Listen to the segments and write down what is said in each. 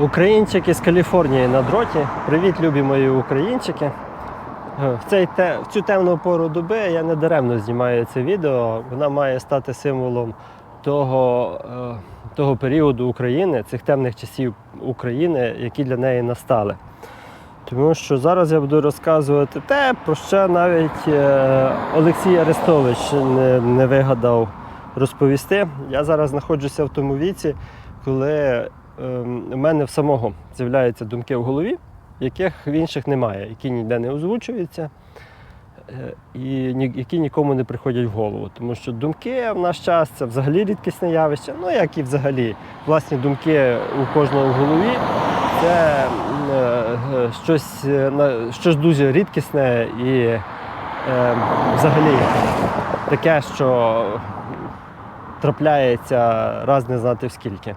Українчики з Каліфорнії на дроті. Привіт, любі мої українчики. Е, В, цей в цю темну пору доби я не даремно знімаю це відео. Вона має стати символом того, е, того періоду України, цих темних часів України, які для неї настали. Тому що зараз я буду розказувати те, про що навіть е, Олексій Арестович не, не вигадав розповісти. Я зараз знаходжуся в тому віці, коли ем, у мене в самого з'являються думки в голові, яких в інших немає, які ніде не озвучуються е, і які нікому не приходять в голову. Тому що думки в наш час це взагалі рідкісне явище, ну як і взагалі власні думки у кожного в голові. Це е, щось, е, щось дуже рідкісне і взагалі таке, що трапляється раз не знати в скільки.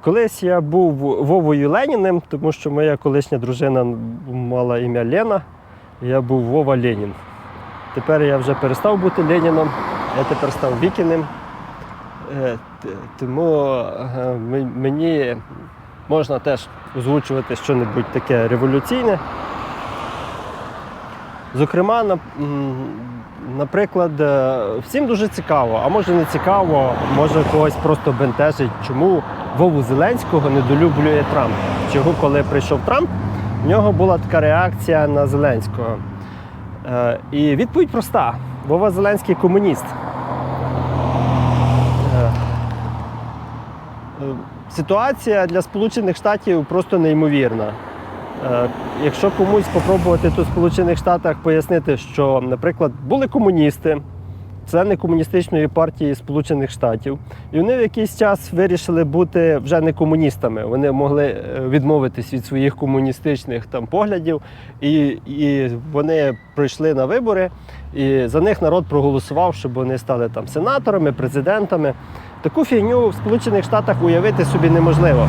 Колись я був Вовою Леніним, тому що моя колишня дружина мала ім'я Лена, я був Вова Ленін. Тепер я вже перестав бути Леніном, я тепер став Вікіним. Е, Тому мені можна теж озвучувати щось таке революційне. Зокрема, наприклад, е, всім дуже цікаво, а може не цікаво, може когось просто бентежить, чому Вову Зеленського недолюблює Трамп. Чого, коли прийшов Трамп, в нього була така реакція на Зеленського. Е, І відповідь проста: Вова Зеленський комуніст. Е, е, Ситуація для Сполучених Штатів просто неймовірна. Е, Якщо комусь спробувати тут в Сполучених Штатах пояснити, що, наприклад, були комуністи, члени комуністичної партії Сполучених Штатів, і вони в якийсь час вирішили бути вже не комуністами. Вони могли е, відмовитись від своїх комуністичних там поглядів, і, і вони прийшли на вибори, і за них народ проголосував, щоб вони стали там сенаторами, президентами. Таку фігню в Сполучених Штатах уявити собі неможливо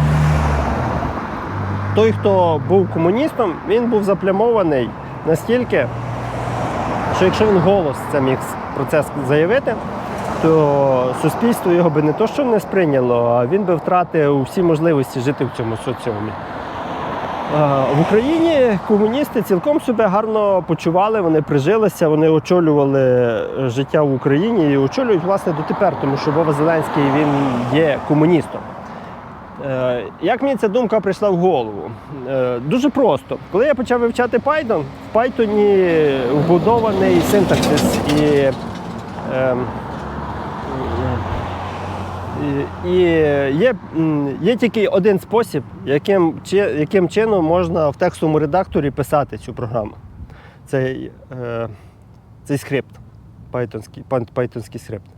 той, хто був комуністом, він був заплямований настільки, що якщо він голос це міг про це заявити, то суспільство його би не то, що не сприйняло, а він би втратив всі можливості жити в цьому соціумі. В Україні комуністи цілком себе гарно почували, вони прижилися, вони очолювали е, життя в Україні і очолюють власне дотепер, тому що Вова Зеленський він є комуністом. Е, Як мені ця думка прийшла в голову? Е, Дуже просто. Коли я почав вивчати Python, в Python вбудований синтаксис і, ем, і, є, є тільки один спосіб, яким, яким чином можна в текстовому редакторі писати цю програму. Цей, е, цей скрипт, пайтонський скрипт.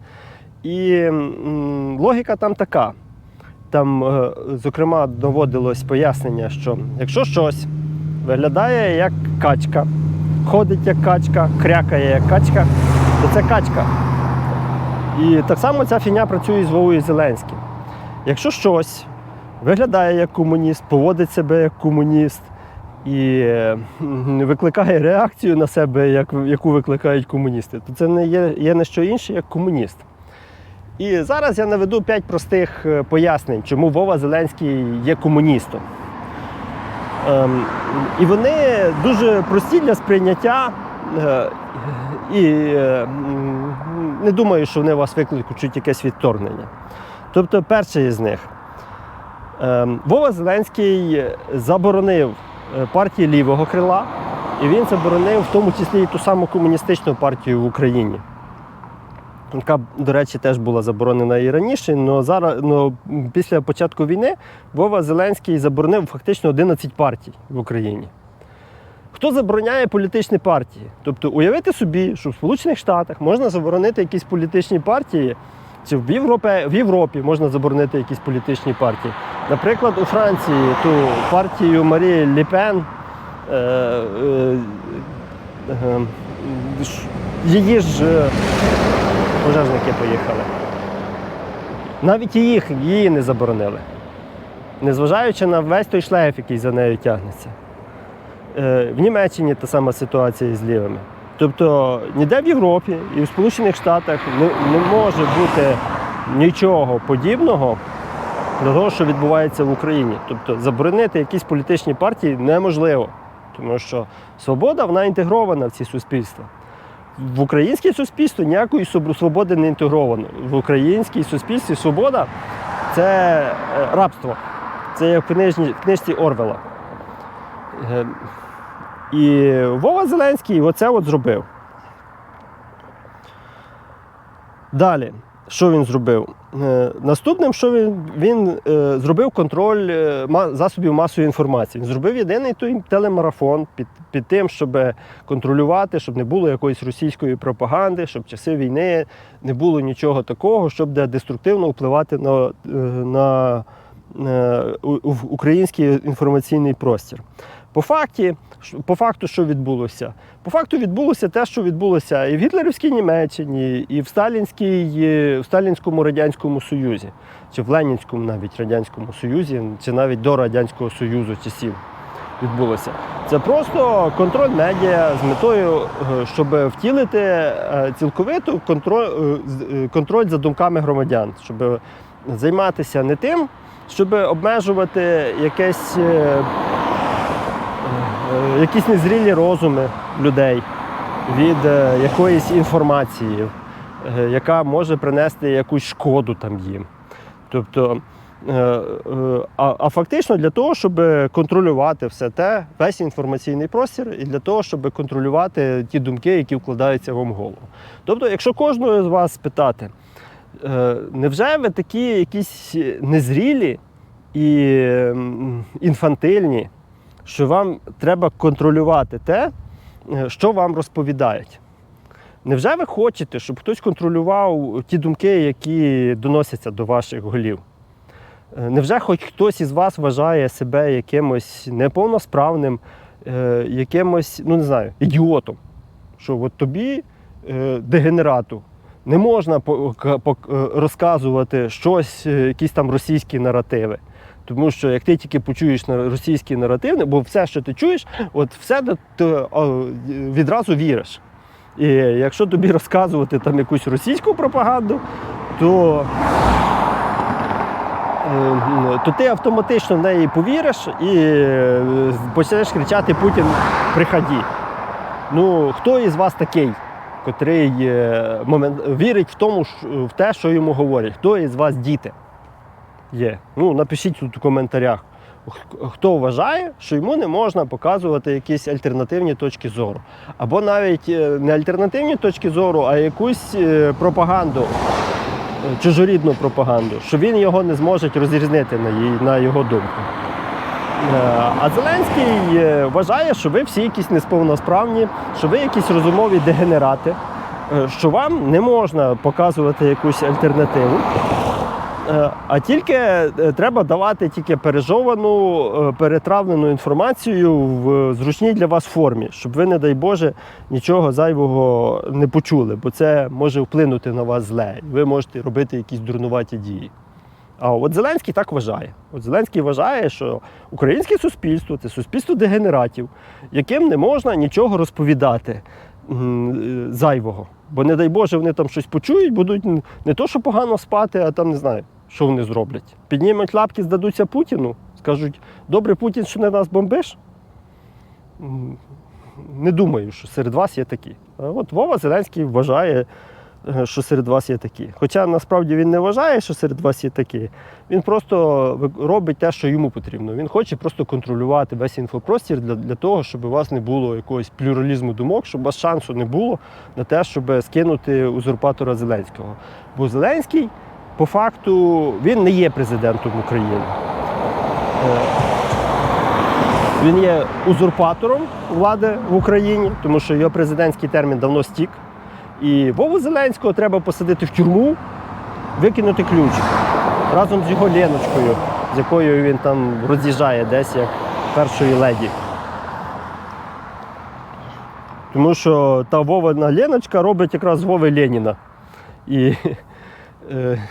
І логіка там така. Там, е, зокрема, доводилось пояснення, що якщо щось виглядає як качка, ходить як качка, крякає як качка, то це качка. І так само ця фіня працює з Вовою Зеленським. Якщо щось виглядає як комуніст, поводить себе як комуніст і викликає реакцію на себе, як, яку викликають комуністи, то це не є, є не що інше, як комуніст. І зараз я наведу п'ять простих е, пояснень, чому Вова Зеленський є комуністом. Ем, і вони дуже прості для сприйняття. е, І е, не думаю, що вони у вас викличуть якесь відторгнення. Тобто, перший із них. Ем, Вова Зеленський заборонив е, партії лівого крила, і він заборонив в тому числі і ту саму комуністичну партію в Україні яка, до речі, теж була заборонена і раніше. але зараз, но після початку війни Вова Зеленський заборонив фактично 11 партій в Україні. Хто забороняє політичні партії? Тобто уявити собі, що в Сполучених Штатах можна заборонити якісь політичні партії, чи в Європі, в Європі можна заборонити якісь політичні партії. Наприклад, у Франції ту партію Марії Ліпен. Е, е, е, її ж е, пожежники поїхали. Навіть і їх її не заборонили. Незважаючи на весь той шлейф, який за нею тягнеться. Е, В Німеччині та сама ситуація з лівими. Тобто ніде в Європі і в Сполучених Штатах не, не може бути нічого подібного, до того, що відбувається в Україні. Тобто заборонити якісь політичні партії неможливо, тому що свобода вона інтегрована в ці суспільства. В українське суспільство ніякої свободи не інтегровано. В українській суспільстві свобода це е, рабство. Це як в книжці Орвела. Е, І Вова Зеленський оце от зробив. Далі, що він зробив? Е, Наступним, що він, він е, зробив контроль е, засобів масової інформації. Він зробив єдиний той телемарафон під, під тим, щоб контролювати, щоб не було якоїсь російської пропаганди, щоб в часи війни не було нічого такого, щоб де деструктивно впливати на, на у- український інформаційний простір. По, факті, по факту, що відбулося? По факту відбулося те, що відбулося і в гітлерівській Німеччині, і в Сталінській, в Сталінському Радянському Союзі, чи в Ленінському навіть Радянському Союзі, чи навіть до Радянського Союзу часів відбулося. Це просто контроль медіа з метою, е, щоб втілити е, цілковиту контроль, е, контроль за думками громадян, щоб займатися не тим, щоб обмежувати якесь. Е, якісь незрілі розуми людей від е, якоїсь інформації, е, яка може принести якусь шкоду там їм. Тобто, а, а фактично для того, щоб контролювати все те, весь інформаційний простір, і для того, щоб контролювати ті думки, які вкладаються вам в голову. Тобто, якщо кожного з вас спитати, е, невже ви такі якісь незрілі і інфантильні, що вам треба контролювати те, е, що вам розповідають. Невже ви хочете, щоб хтось контролював ті думки, які доносяться до ваших голів? Е, Невже хоч хтось із вас вважає себе якимось неповносправним, е, якимось, ну не знаю, ідіотом? Що от тобі, дегенерату, не можна розказувати щось, якісь там російські наративи. Тому що як ти тільки почуєш російські наративи, бо все, що ти чуєш, от все ти, відразу віриш. І якщо тобі розказувати там якусь російську пропаганду, то, е, то ти автоматично в неї повіриш і е, почнеш кричати Путін приходи. Ну, хто із вас такий, котрий е, вірить в тому, в те, що йому говорять? Хто із вас діти? Є. Ну, напишіть тут у коментарях, хто вважає, що йому не можна показувати якісь альтернативні точки зору. Або навіть е, не альтернативні точки зору, а якусь е, пропаганду, е, чужорідну пропаганду, що він його не зможе розрізнити на, його думку. А Зеленський вважає, що ви всі якісь несповносправні, що ви якісь розумові дегенерати, що вам не можна показувати якусь альтернативу. Е, А тільки е, треба давати тільки пережовану, е, перетравлену інформацію в зручній для вас формі, щоб ви, не дай Боже, нічого зайвого не почули, бо це може вплинути на вас зле. Ви можете робити якісь дурнуваті дії. А от Зеленський так вважає. От Зеленський вважає, що українське суспільство це суспільство дегенератів, яким не можна нічого розповідати зайвого. Бо, не дай Боже, вони там щось почують, будуть не то, що погано спати, а там не знаю, що вони зроблять. Піднімуть лапки, здадуться Путіну, скажуть: добре, Путін, що не нас бомбиш? Не думаю, що серед вас є такі. От Вова Зеленський вважає, е, що серед вас є такі. Хоча насправді він не вважає, що серед вас є такі. Він просто робить те, що йому потрібно. Він хоче просто контролювати весь інфопростір для, для того, щоб у вас не було якогось плюралізму думок, щоб у вас шансу не було на те, щоб скинути узурпатора Зеленського. Бо Зеленський, по факту, він не є президентом України. Е, Він є узурпатором влади в Україні, тому що його президентський термін давно стік. І Вову Зеленського треба посадити в тюрму, викинути ключик разом з його Леночкою, з якою він там роз'їжджає десь як першої леді. Тому що та Вовина Леночка робить якраз Вови Леніна. І е,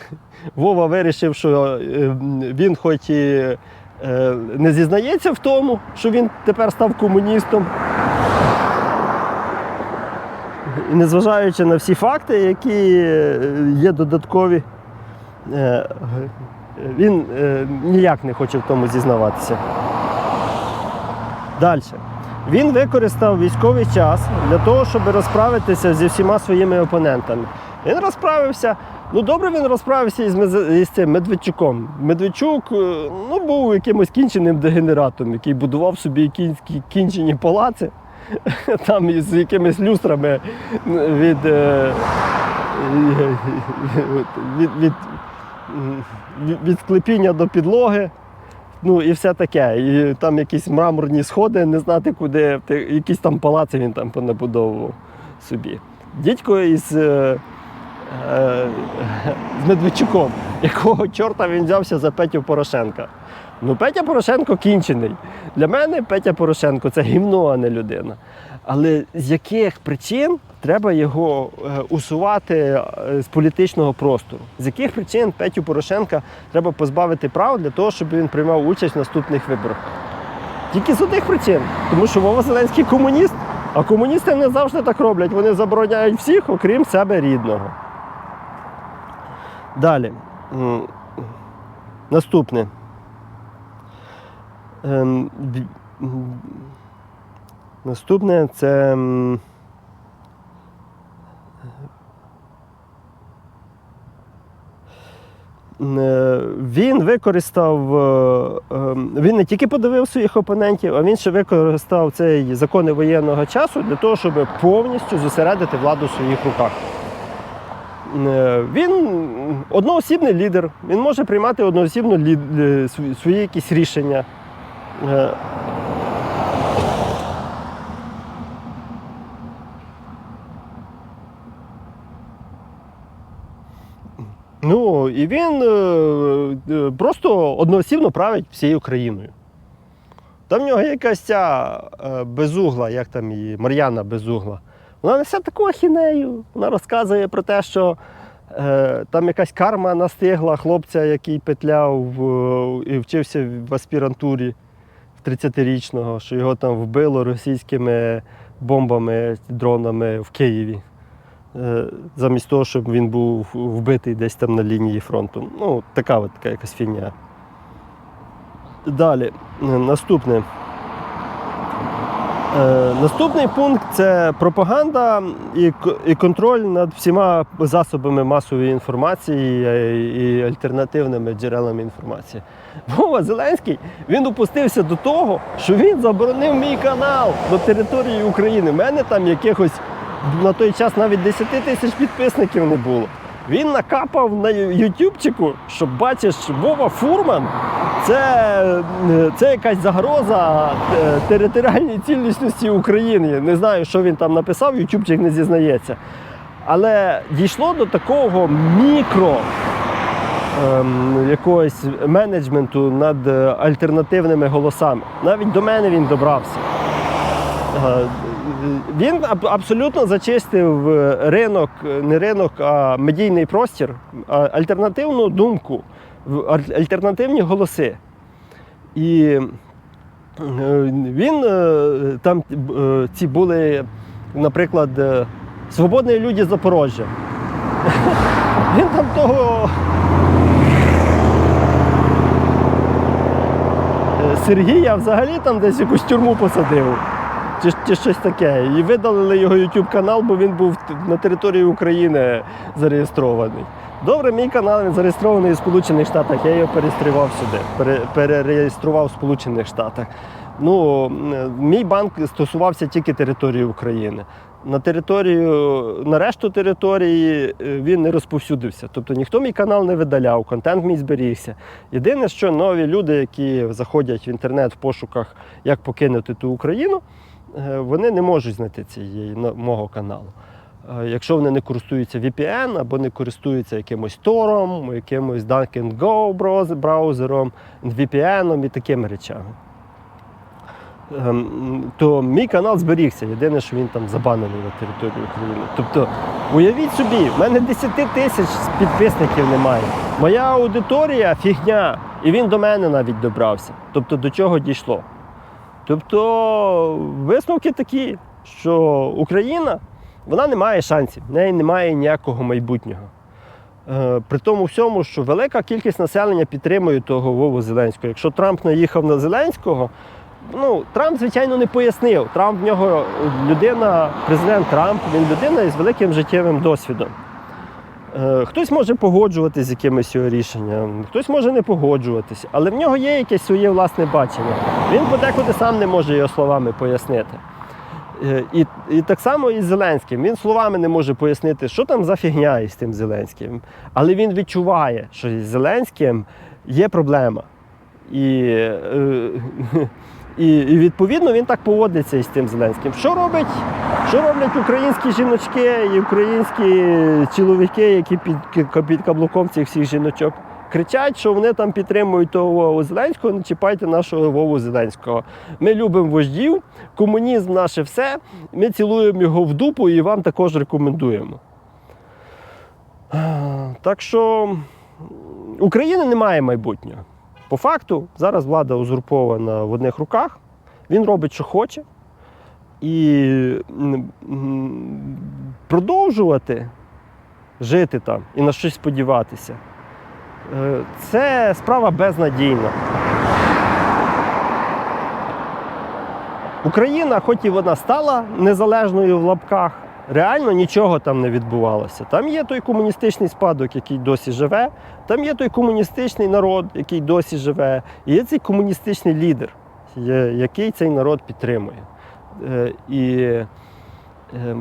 Вова вирішив, що е, він хоч і е, не зізнається в тому, що він тепер став комуністом. І незважаючи на всі факти, які е, є додаткові, е, він е, ніяк не хоче в тому зізнаватися. Далі. Він використав військовий час для того, щоб розправитися зі всіма своїми опонентами. Він розправився. Ну, добре, він розправився із, із цим Медведчуком. Медведчук ну, був якимось кінченим дегенератом, який будував собі кінчені палаци, там із якимись люстрами від, е, від, від, від, від склепіння до підлоги. Ну і все таке. І там якісь мраморні сходи, не знати куди, якісь там палаци він там понабудовував собі. Дідько із, е, е, з Медведчуком, якого чорта він взявся за Петю Порошенка. Ну, Петя Порошенко кінчений. Для мене Петя Порошенко це гімно, а не людина. Але з яких причин треба його е, усувати е, з політичного простору? З яких причин Петю Порошенка треба позбавити прав для того, щоб він приймав участь в наступних виборах? Тільки з одних причин. Тому що Вова Зеленський комуніст, а комуністи не завжди так роблять. Вони забороняють всіх, окрім себе рідного. Далі. Наступне. Ем, Наступне це. е, Він використав, е, ем, він не тільки подивив своїх опонентів, а він ще використав цей закони воєнного часу для того, щоб повністю зосередити владу в своїх руках. Е, Він одноосібний лідер, він може приймати одноосібно лід- свої якісь рішення. Е, Ну, і він е, е, просто одноосібно править всією країною. Там в нього якась ця е, безугла, як там її, Мар'яна Безугла. Вона несе таку ахінею. Вона розказує про те, що е, там якась карма настигла хлопця, який петляв в, і вчився в аспірантурі 30-річного, що його там вбило російськими бомбами, дронами в Києві. Е, замість того, щоб він був вбитий десь там на лінії фронту. Ну, така от така якась фігня. Далі, е, наступне. Е, наступний пункт це пропаганда і, контроль над всіма засобами масової інформації е, і альтернативними джерелами інформації. Вова Зеленський він опустився до того, що він заборонив мій канал на території України. У мене там якихось на той час навіть 10 тисяч підписників не було. Він накапав на ютубчику, що бачиш, Вова Фурман це, е, це якась загроза е, територіальній цілісності України. Не знаю, що він там написав, ютубчик не зізнається. Але дійшло до такого мікро ем, якогось менеджменту над е, альтернативними голосами. Навіть до мене він добрався. Він абсолютно зачистив е, ринок, е, не ринок, а медійний простір, альтернативну думку, альтернативні голоси. І е, він там ці були, наприклад, свободні люди Запорожжя. Він там того Сергія взагалі там десь якусь тюрму посадив. Чи, чи щось таке. І видалили його YouTube канал, бо він був на території України зареєстрований. Добре, мій канал зареєстрований у Сполучених Штатах. Я його перереєстрував сюди. Пере, перереєстрував в Сполучених Штатах. Ну, мій банк стосувався тільки території України. На територію, на решту території е, він не розповсюдився. Тобто ніхто мій канал не видаляв, контент мій зберігся. Єдине, що нові люди, які заходять в інтернет в пошуках, як покинути ту Україну, вони не можуть знайти цієї мого каналу. Е, Якщо вони не користуються VPN або не користуються якимось Тором, якимось DuckNGo брауз- браузером, VPN і такими речами. Ем, То мій канал зберігся. Єдине, що він там забанений на території України. Тобто, уявіть собі, в мене 10 тисяч підписників немає. Моя аудиторія фігня, і він до мене навіть добрався. Тобто до чого дійшло? Тобто висновки такі, що Україна вона не має шансів, в неї немає ніякого майбутнього. Е, При тому всьому, що велика кількість населення підтримує того Вову Зеленського. Якщо Трамп наїхав на Зеленського, ну Трамп, звичайно, не пояснив. Трамп в нього людина, президент Трамп, він людина із великим життєвим досвідом. Е, Хтось може погоджуватися з якимись його рішенням, хтось може не погоджуватися, але в нього є якесь своє власне бачення. Він подекуди сам не може його словами пояснити. Е, І, і так само і з Зеленським. Він словами не може пояснити, що там за фігня із тим Зеленським. Але він відчуває, що із Зеленським є проблема. І, е, і, і відповідно він так поводиться із тим Зеленським. Що робить? Що роблять українські жіночки і українські чоловіки, які під, під каблуком цих всіх жіночок? Кричать, що вони там підтримують того Вову Зеленського, не чіпайте нашого Вову Зеленського. Ми любимо вождів, комунізм наше все. Ми цілуємо його в дупу і вам також рекомендуємо. Так що України немає майбутнього. По факту, зараз влада узурпована в одних руках, він робить, що хоче. І продовжувати жити там і на щось сподіватися. е, Це справа безнадійна. Україна, хоч і вона стала незалежною в лапках, реально нічого там не відбувалося. Там є той комуністичний спадок, який досі живе, там є той комуністичний народ, який досі живе, і є цей комуністичний лідер, який цей народ підтримує. Е, І е,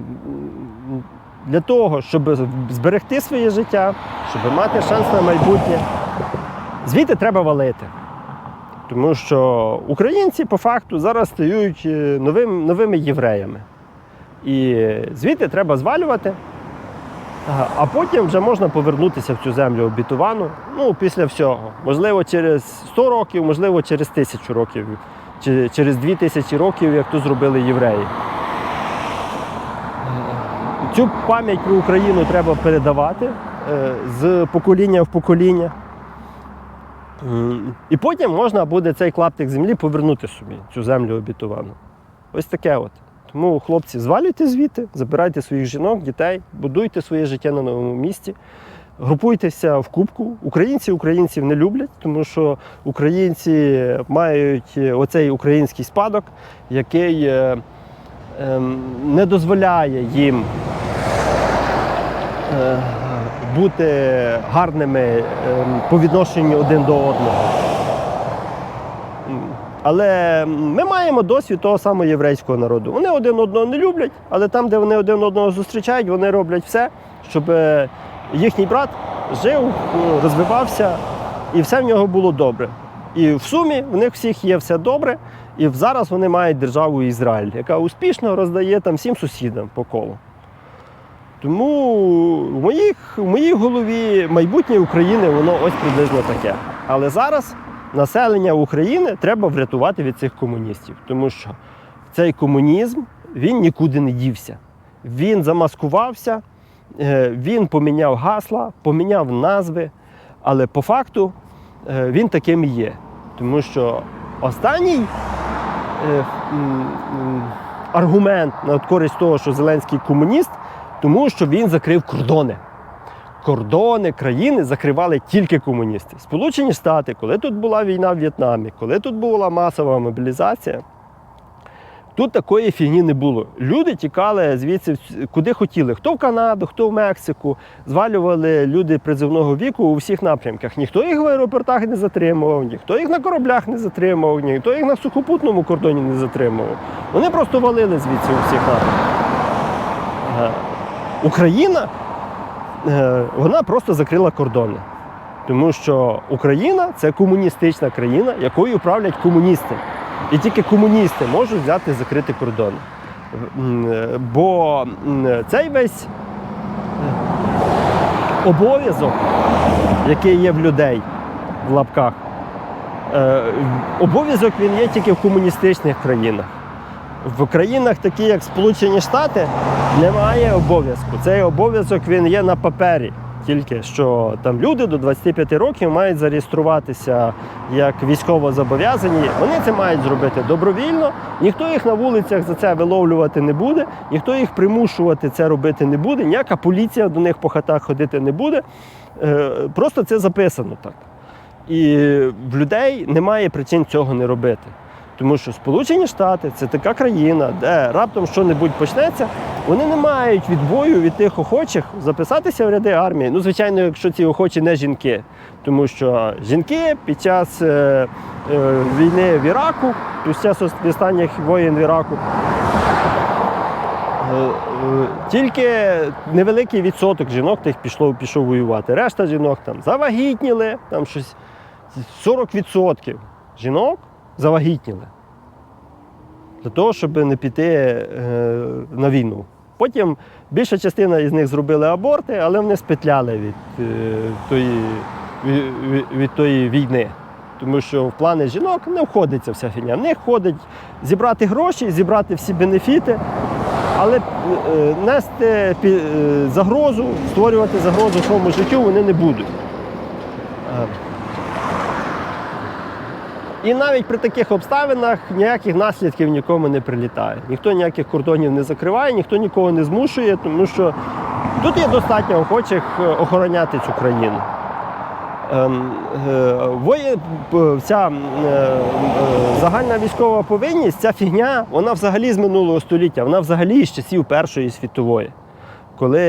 для того, щоб зберегти своє життя, щоб мати шанс на майбутнє, звідти треба валити. Тому що українці по факту зараз стають е, новим, новими євреями. І звідти треба звалювати, а- потім вже можна повернутися в цю землю обітувану. Ну, після всього. Можливо, через 100 років, можливо, через тисячу років, чи через дві тисячі років, як то зробили євреї. Цю пам'ять про Україну треба передавати е, з покоління в покоління. І потім можна буде цей клаптик землі повернути собі, цю землю обітовану. Ось таке от. Тому, хлопці, звалюйте звідти, забирайте своїх жінок, дітей, будуйте своє життя на новому місці, групуйтеся в кубку. Українці українців не люблять, тому що українці мають оцей український спадок, який е, ем, не дозволяє їм е, бути гарними ем, по відношенню один до одного. Але ми маємо досвід того самого єврейського народу. Вони один одного не люблять, але там, де вони один одного зустрічають, вони роблять все, щоб е, їхній брат жив, ну, розвивався і все в нього було добре. І в сумі в них всіх є все добре. І зараз вони мають державу Ізраїль, яка успішно роздає там всім сусідам по колу. Тому в, моїх, в моїй голові майбутнє України воно ось приблизно таке. Але зараз населення України треба врятувати від цих комуністів, тому що цей комунізм він нікуди не дівся. Він замаскувався, е, він поміняв гасла, поміняв назви, але по факту е, він таким і є. Тому що останній е, аргумент на користь того, що Зеленський комуніст, тому що він закрив кордони. Кордони країни закривали тільки комуністи. Сполучені Штати, коли тут була війна в В'єтнамі, коли тут була масова мобілізація, тут такої фігні не було. Люди тікали звідси куди хотіли. Хто в Канаду, хто в Мексику. Звалювали люди призивного віку у всіх напрямках. Ніхто їх в аеропортах не затримував, ніхто їх на кораблях не затримував, ніхто їх на сухопутному кордоні не затримував. Вони просто валили звідси у всіх напрямках. Е, Україна вона просто закрила кордони. Тому що Україна це комуністична країна, якою правлять комуністи. І тільки комуністи можуть взяти закрити кордони. Е, Бо цей весь е, обов'язок, який є в людей в лапках, е, обов'язок він є тільки в комуністичних країнах. В країнах, такі як Сполучені Штати, немає обов'язку. Цей обов'язок він є на папері тільки, що там люди до 25 років мають зареєструватися як військово зобов'язані. Вони це мають зробити добровільно. Ніхто їх на вулицях за це виловлювати не буде, ніхто їх примушувати це робити не буде, ніяка поліція до них по хатах ходити не буде. Е, Просто це записано так. І в людей немає причин цього не робити. Тому що Сполучені Штати це така країна, де раптом що-небудь почнеться, вони не мають відбою від тих охочих записатися в ряди армії. Ну, звичайно, якщо ці охочі не жінки. Тому що жінки під час е, е, війни в Іраку, під час останніх воєн в Іраку, е, е, тільки невеликий відсоток жінок тих пішло, пішов воювати. Решта жінок там завагітніли, там щось 40% жінок завагітніли для того, щоб не піти е, на війну. Потім більша частина із них зробили аборти, але вони спетляли від, е, тої, від, від- тої війни. Тому що в плани жінок не входить ця вся фігня. В входить зібрати гроші, зібрати всі бенефіти, але е, нести загрозу, створювати загрозу своєму життю вони не будуть. І навіть при таких обставинах ніяких наслідків нікому не прилітає. Ніхто ніяких кордонів не закриває, ніхто нікого не змушує, тому що тут є достатньо охочих е, охороняти цю країну. Ем, е, ця е, загальна військова повинність, ця фігня, вона взагалі з минулого століття, вона взагалі з часів Першої світової, коли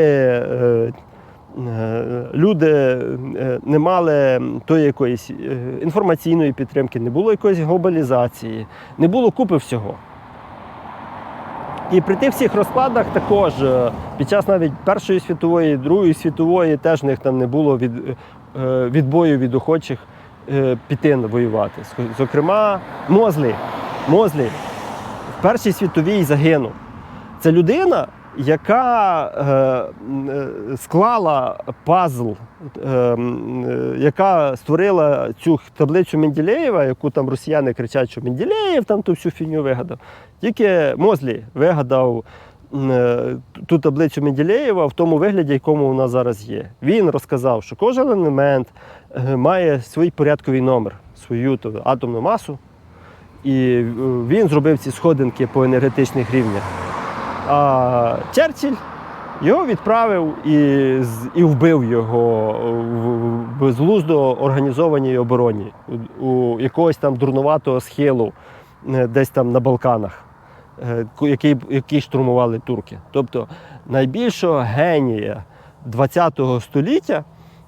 люди е, не мали тої якоїсь е, інформаційної підтримки, не було якоїсь глобалізації, не було купи всього. І при тих всіх розкладах також е, під час навіть Першої світової, Другої світової теж в них там не було від, відбою від охочих піти воювати. Зокрема, Мозлі. Мозлі в Першій світовій загинув. Це людина, яка е, е, склала пазл, е, яка створила цю таблицю Менделєєва, яку там росіяни кричать, що Менделєєв там ту всю фігню вигадав. Тільки Мозлі вигадав ту таблицю Менделєєва в тому вигляді, якому вона зараз є. Він розказав, що кожен елемент має свій порядковий номер, свою то, атомну масу. І він зробив ці сходинки по енергетичних рівнях. А Черчилль його відправив і, і вбив його в безглуздо організованій обороні у, якогось там дурнуватого схилу, е, десь там на Балканах, е, який, який штурмували турки. Тобто найбільшого генія ХХ століття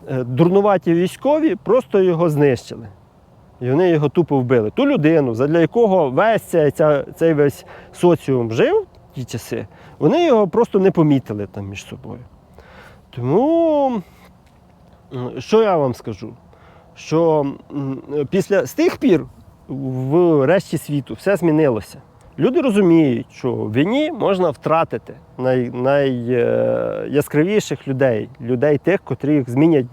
е, дурнуваті військові просто його знищили. І вони його тупо вбили. Ту людину, задля якого весь цей, цей весь соціум жив ті часи, вони його просто не помітили там між собою. Тому, що я вам скажу? Що після з тих пір в решті світу все змінилося. Люди розуміють, що в війні можна втратити най, найяскравіших людей, людей тих, котрі змінять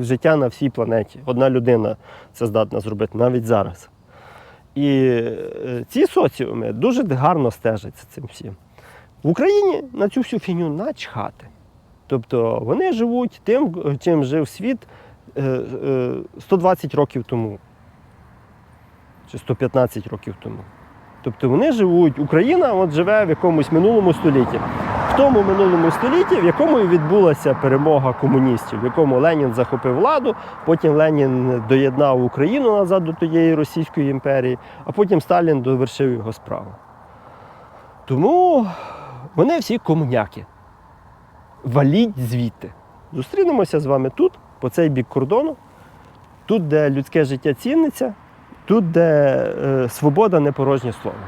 життя на всій планеті. Одна людина це здатна зробити навіть зараз. І е, ці соціуми дуже гарно стежать цим всім. В Україні на цю всю фігню начхати. Тобто вони живуть тим, чим жив світ е, е, 120 років тому чи 115 років тому. Тобто вони живуть, Україна от живе в якомусь минулому столітті. В тому минулому столітті, в якому і відбулася перемога комуністів, в якому Ленін захопив владу, потім Ленін доєднав Україну назад до тієї Російської імперії, а потім Сталін довершив його справу. Тому вони всі комуняки. Валіть звідти. Зустрінемося з вами тут, по цей бік кордону, тут, де людське життя ціниться, тут, де е, свобода не порожнє слово.